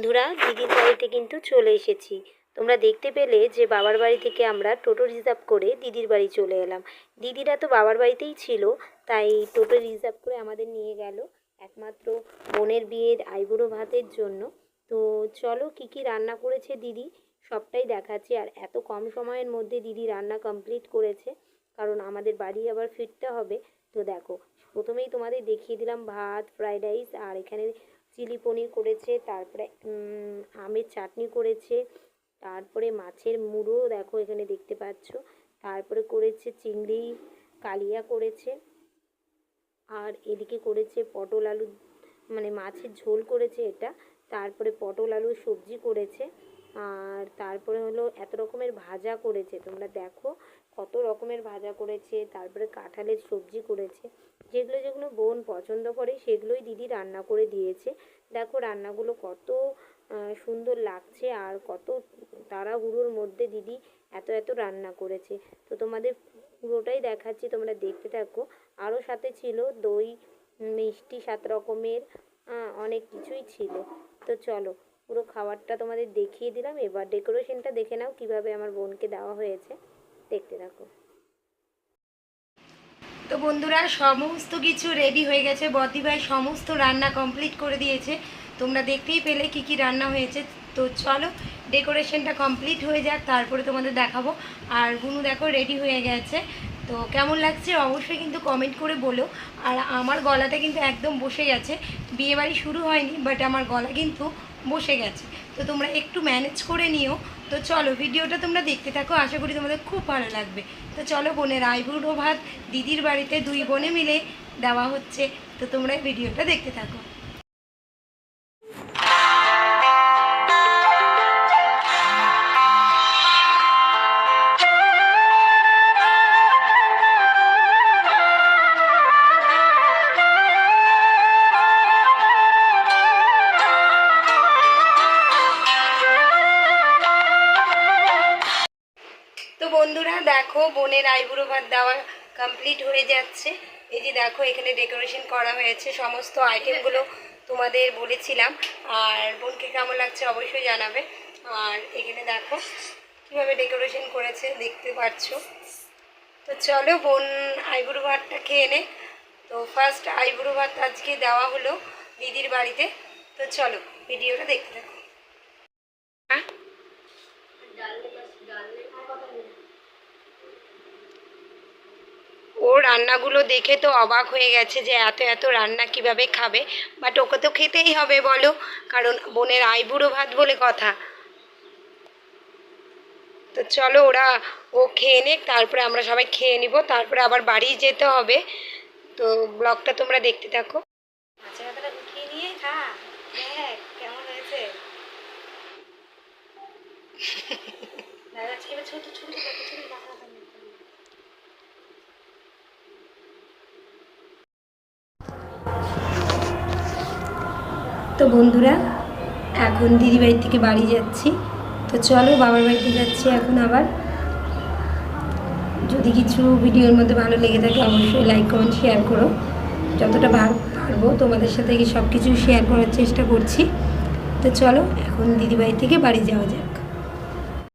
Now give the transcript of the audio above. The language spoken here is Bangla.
বন্ধুরা, দিদির বাড়িতে কিন্তু চলে এসেছি। তোমরা দেখতে পেলে যে বাবার বাড়ি থেকে আমরা টোটো রিজার্ভ করে দিদির বাড়ি চলে এলাম। দিদিরা তো বাবার বাড়িতেই ছিল, তাই টোটো রিজার্ভ করে আমাদের নিয়ে গেল একমাত্র বোনের বিয়ের আইবুড়ো ভাতের জন্য। তো চলো কি কি রান্না করেছে দিদি, সবটাই দেখাচ্ছি। আর এত কম সময়ের মধ্যে দিদি রান্না কমপ্লিট করেছে, কারণ আমাদের বাড়ি আবার ফিরতে হবে। তো দেখো, প্রথমেই তোমাদের দেখিয়ে দিলাম ভাত ফ্রাইড রাইস আর এখানে চিলি পনির করেছে, তারপরে আমের চাটনি করেছে, তারপরে মাছের মুড়ো, দেখো এখানে দেখতে পাচ্ছ, তারপরে করেছে চিংড়ি, কালিয়া করেছে, আর এদিকে করেছে পটল আলু মানে মাছের ঝোল করেছে এটা, তারপরে পটল আলু সবজি করেছে আর তারপরে হলো এত রকমের ভাজা করেছে। তোমরা দেখো কত রকমের ভাজা করেছে, তারপরে কাঁঠালের সবজি করেছে। যেগুলো যেগুলো বোন পছন্দ করে সেগুলোই দিদি রান্না করে দিয়েছে। দেখো রান্নাগুলো কত সুন্দর লাগছে আর কত তাড়াহুড়োর মধ্যে দিদি এত এত রান্না করেছে। তো তোমাদের পুরোটাই দেখাচ্ছি, তোমরা দেখতে থাকো। আরও সাথে ছিল দই, মিষ্টি, সাত রকমের অনেক কিছুই ছিল। তো চলো পুরো খাবারটা তোমাদের দেখিয়ে দিলাম। এবার ডেকোরেশনটা দেখে নাও কীভাবে আমার বোনকে দেওয়া হয়েছে। দেখতে থাকো। তো বন্ধুরা, সমস্ত কিছু রেডি হয়ে গেছে। বদি ভাই সমস্ত রান্না কমপ্লিট করে দিয়েছে। তোমরা দেখতেই পেলে কি কি রান্না হয়েছে। তো চলো ডেকোরেশনটা কমপ্লিট হয়ে যাক, তারপরে তোমাদের দেখাবো। আর বুনু দেখো রেডি হয়ে গেছে। তো কেমন লাগছে অবশ্যই কিন্তু কমেন্ট করে বলো। আর আমার গলাটা কিন্তু একদম বসে গেছে। বিয়েবাড়ি শুরু হয়নি বাট আমার গলা কিন্তু বসে গেছে। তো তোমরা একটু ম্যানেজ করে নিও। তো চলো, ভিডিওটা তোমরা দেখতে থাকো। আশা করি তোমাদের খুব ভালো লাগবে। তো চলো, বোনের আইবুড়ো ভাত দিদির বাড়িতে দুই বোনে মিলে দেওয়া হচ্ছে। তো তোমরা ভিডিওটা দেখতে থাকো। দেখো, বোনের আইবুড়ো ভাত দেওয়া কমপ্লিট হয়ে যাচ্ছে। এই যে দেখো, এখানে ডেকোরেশন করা হয়েছে, সমস্ত আইটেমগুলো তোমাদের বলেছিলাম। আর বোনকে কেমন লাগছে অবশ্যই জানাবে। আর এখানে দেখো, কীভাবে ডেকোরেশন করেছে দেখতে পাচ্ছ তো চলো, বোন আইবুড়ো ভাতটা খেয়ে নে। তো ফার্স্ট আইবুড়ো ভাত আজকে দেওয়া হলো দিদির বাড়িতে। তো চলো, ভিডিওটা দেখতে থাকো। হ্যাঁ ও রান্নাগুলো দেখে তো অবাক হয়ে গেছে যে এত এত রান্না কীভাবে খাবে। বাট ওকে তো খেতেই হবে বলো। কারণ বোনের আইবুড়ো ভাত বলে কথা। তো চলো ওরা ও খেয়ে নেক তারপরে আমরা সবাই খেয়ে নিব। তারপরে আবার বাড়ি যেতে হবে। তো ব্লগটা তোমরা দেখতে থাকো। কেমন হয়েছে। তো বন্ধুরা, এখন দিদিবাড়ি থেকে বাড়ি যাচ্ছি। তো চলো বাবার বাড়িতে যাচ্ছি এখন আবার। যদি কিছু ভিডিওর মধ্যে ভালো লেগে থাকে, অবশ্যই লাইক কমেন্ট শেয়ার করো। যতটা পারব তোমাদের সাথে সব কিছু শেয়ার করার চেষ্টা করছি। তো চলো এখন দিদিবাড়ি থেকে বাড়ি যাওয়া যাক।